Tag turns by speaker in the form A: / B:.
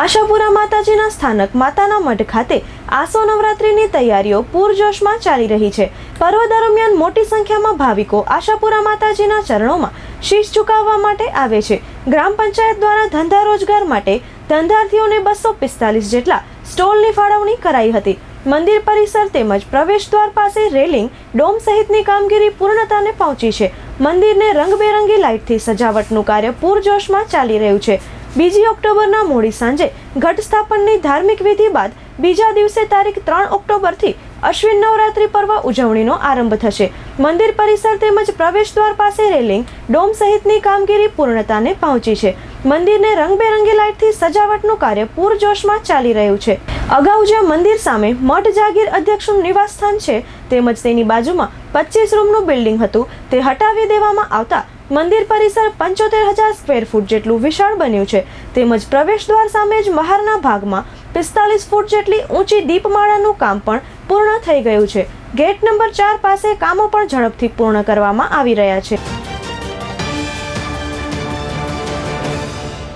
A: આશાપુરા માતાજીના સ્થાનક માતાના મઢ ખાતે આસો નવરાત્રિની તૈયારીઓ પૂરજોશમાં ચાલી રહી છે. પર્વ દરમિયાન મોટી સંખ્યામાં ભાવિકો આશાપુરા માતાજીના ચરણોમાં શીશ ઝુકાવવા માટે આવે છે. ગ્રામ પંચાયત દ્વારા ધંધા રોજગાર માટે ધંધાર્થીઓને બસો પિસ્તાલીસ જેટલા સ્ટોલની ફાળવણી કરાઈ હતી. મંદિર પરિસર તેમજ પ્રવેશ દ્વાર પાસે રેલિંગ, ડોમ સહિતની કામગીરી પૂર્ણતાને પહોંચી છે. મંદિરને રંગબેરંગી લાઇટથી સજાવટનું કાર્ય પૂરજોશમાં ચાલી રહ્યું છે. બીજી ઓક્ટોબરના મોડી સાંજે ઘટ સ્થાપનની ધાર્મિક વિધિ બાદ બીજા દિવસે તારીખ ત્રણ ઓક્ટોબરથી અશ્વિન નવરાત્રિ પર્વ ઉજવણીનો આરંભ થશે. મંદિર પરિસર તેમજ પ્રવેશ દ્વાર પાસે રેલિંગ, ડોમ સહિતની કામગીરી પૂર્ણતાને પહોંચી છે. મંદિરને રંગબેરંગી લાઇટથી સજાવટનું કાર્ય પૂરજોશમાં ચાલી રહ્યું છે. અગાઉ જ્યાં મંદિર સામે મઠ જાગીર અધ્યક્ષનું નિવાસસ્થાન છે, તેમજ તેની બાજુમાં પચીસ રૂમનું બિલ્ડિંગ હતું, તે હટાવી દેવામાં આવતા મંદિર પરિસર પંચોતેર હજાર સ્ક્વેર ફૂટ જેટલું વિશાળ બન્યું છે. તેમજ પ્રવેશ દ્વાર સામે જ બહારના ભાગમાં પિસ્તાલીસ ફૂટ જેટલી ઊંચી દીપમાળાનું કામ પણ પૂર્ણ થઈ ગયું છે. ગેટ નંબર ચાર પાસે કામો પણ ઝડપથી પૂર્ણ કરવામાં આવી રહ્યા છે.